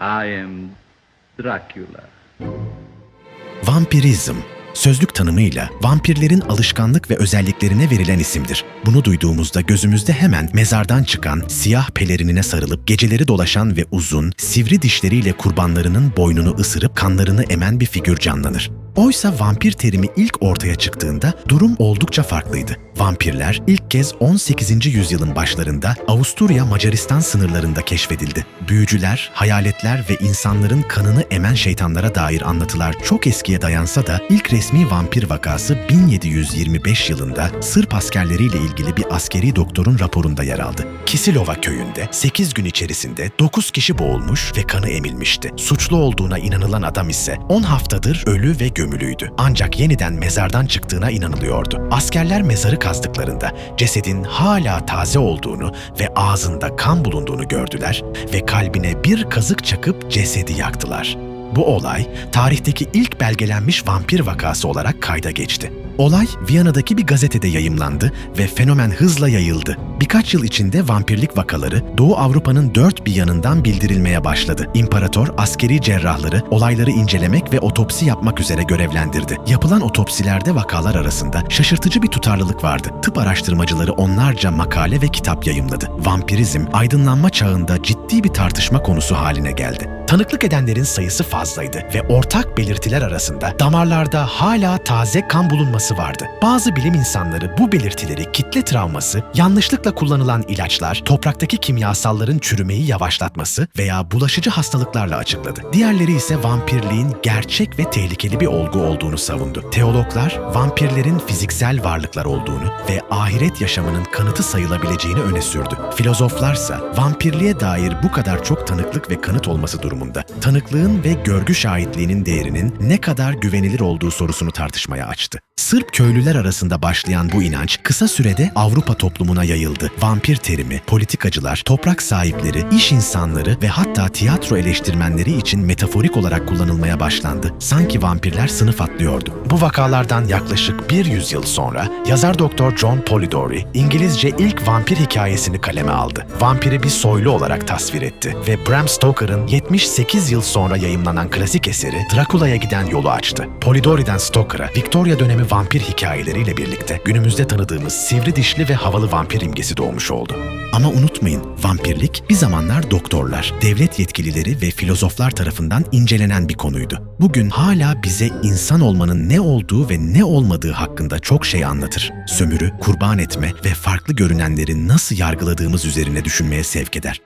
I am Dracula. Vampirizm, sözlük tanımıyla vampirlerin alışkanlık ve özelliklerine verilen isimdir. Bunu duyduğumuzda gözümüzde hemen mezardan çıkan, siyah pelerinine sarılıp geceleri dolaşan ve uzun, sivri dişleriyle kurbanlarının boynunu ısırıp kanlarını emen bir figür canlanır. Oysa vampir terimi ilk ortaya çıktığında durum oldukça farklıydı. Vampirler ilk kez 18. yüzyılın başlarında Avusturya Macaristan sınırlarında keşfedildi. Büyücüler, hayaletler ve insanların kanını emen şeytanlara dair anlatılar çok eskiye dayansa da ilk resmi vampir vakası 1725 yılında Sırp askerleriyle ilgili bir askeri doktorun raporunda yer aldı. Kisilova köyünde 8 gün içerisinde 9 kişi boğulmuş ve kanı emilmişti. Suçlu olduğuna inanılan adam ise 10 haftadır ölü ve gömülüydü. Ancak yeniden mezardan çıktığına inanılıyordu. Askerler mezarı kazdıklarında cesedin hala taze olduğunu ve ağzında kan bulunduğunu gördüler ve kalbine bir kazık çakıp cesedi yaktılar. Bu olay tarihteki ilk belgelenmiş vampir vakası olarak kayda geçti. Olay Viyana'daki bir gazetede yayımlandı ve fenomen hızla yayıldı. Birkaç yıl içinde vampirlik vakaları Doğu Avrupa'nın dört bir yanından bildirilmeye başladı. İmparator askeri cerrahları olayları incelemek ve otopsi yapmak üzere görevlendirdi. Yapılan otopsilerde vakalar arasında şaşırtıcı bir tutarlılık vardı. Tıp araştırmacıları onlarca makale ve kitap yayımladı. Vampirizm aydınlanma çağında ciddi bir tartışma konusu haline geldi. Tanıklık edenlerin sayısı fazlaydı ve ortak belirtiler arasında damarlarda hala taze kan bulunması vardı. Bazı bilim insanları bu belirtileri kitle travması, yanlışlıkla kullanılan ilaçlar, topraktaki kimyasalların çürümeyi yavaşlatması veya bulaşıcı hastalıklarla açıkladı. Diğerleri ise vampirliğin gerçek ve tehlikeli bir olgu olduğunu savundu. Teologlar vampirlerin fiziksel varlıklar olduğunu ve ahiret yaşamının kanıtı sayılabileceğini öne sürdü. Filozoflarsa vampirliğe dair bu kadar çok tanıklık ve kanıt olması durumunda tanıklığın ve görgü şahitliğinin değerinin ne kadar güvenilir olduğu sorusunu tartışmaya açtı. Sırp köylüler arasında başlayan bu inanç kısa sürede Avrupa toplumuna yayıldı. Vampir terimi, politikacılar, toprak sahipleri, iş insanları ve hatta tiyatro eleştirmenleri için metaforik olarak kullanılmaya başlandı. Sanki vampirler sınıf atlıyordu. Bu vakalardan yaklaşık bir yüzyıl sonra yazar doktor John Polidori İngilizce ilk vampir hikayesini kaleme aldı. Vampiri bir soylu olarak tasvir etti ve Bram Stoker'ın 78 yıl sonra yayımlanan klasik eseri Dracula'ya giden yolu açtı. Polidori'den Stoker'a Victoria dönemi vampir hikayeleriyle birlikte günümüzde tanıdığımız sivri dişli ve havalı vampir imgesi doğmuş oldu. Ama unutmayın, vampirlik bir zamanlar doktorlar, devlet yetkilileri ve filozoflar tarafından incelenen bir konuydu. Bugün hala bize insan olmanın ne olduğu ve ne olmadığı hakkında çok şey anlatır. Sömürü, kurban etme ve farklı görünenleri nasıl yargıladığımız üzerine düşünmeye sevk eder.